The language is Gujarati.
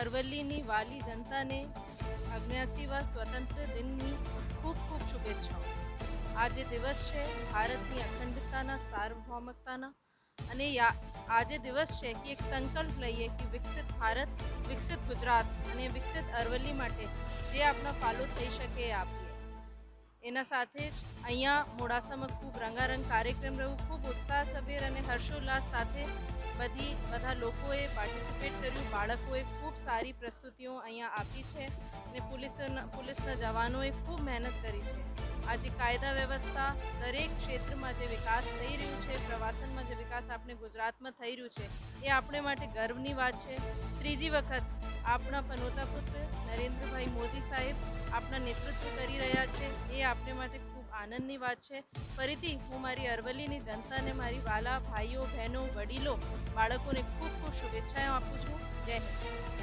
અરવલ્લીની વાલી જનતાને અગ્યાસીવા સ્વતંત્ર દિનની ખૂબ ખૂબ શુભેચ્છાઓ. આજે દિવસ છે ભારતની અખંડતાના સાર્વભૌમકતાના અને આજે દિવસ છે કે એક સંકલ્પ લઈએ કે વિકસિત ભારત, વિકસિત ગુજરાત અને વિકસિત અરવલ્લી માટે જે આપણો ફાલો થઈ શકે એ આપીએ. એના સાથે જ અહીંયા મોડાસામાં ખૂબ રંગારંગ કાર્યક્રમ રહ્યું. ખૂબ ઉત્સાહસભેર અને હર્ષોલ્લાસ સાથે બધી, બધા લોકોએ પાર્ટિસિપેટ કર્યું. બાળકોએ ખૂબ સારી પ્રસ્તુતિઓ અહીંયા આપી છે અને પોલીસના પોલીસના જવાનોએ ખૂબ મહેનત કરી છે. આજે કાયદા વ્યવસ્થા દરેક ક્ષેત્રમાં જે વિકાસ થઈ રહ્યું છે, પ્રવાસનમાં જે વિકાસ આપણે ગુજરાતમાં થઈ રહ્યું છે, એ આપણે માટે ગર્વની વાત છે. ત્રીજી વખત આપણા પનોતા પુત્ર નરેન્દ્રભાઈ મોદી સાહેબ આપણા નેતૃત્વ કરી રહ્યા છે, એ આપણે માટે ખૂબ આનંદની વાત છે. ફરીથી હું મારી અરવલ્લીની જનતાને મારી વાલા, ભાઈઓ, બહેનો, વડીલો, બાળકોને ખૂબ ખૂબ શુભેચ્છાઓ આપું છું. જય હિન્દ.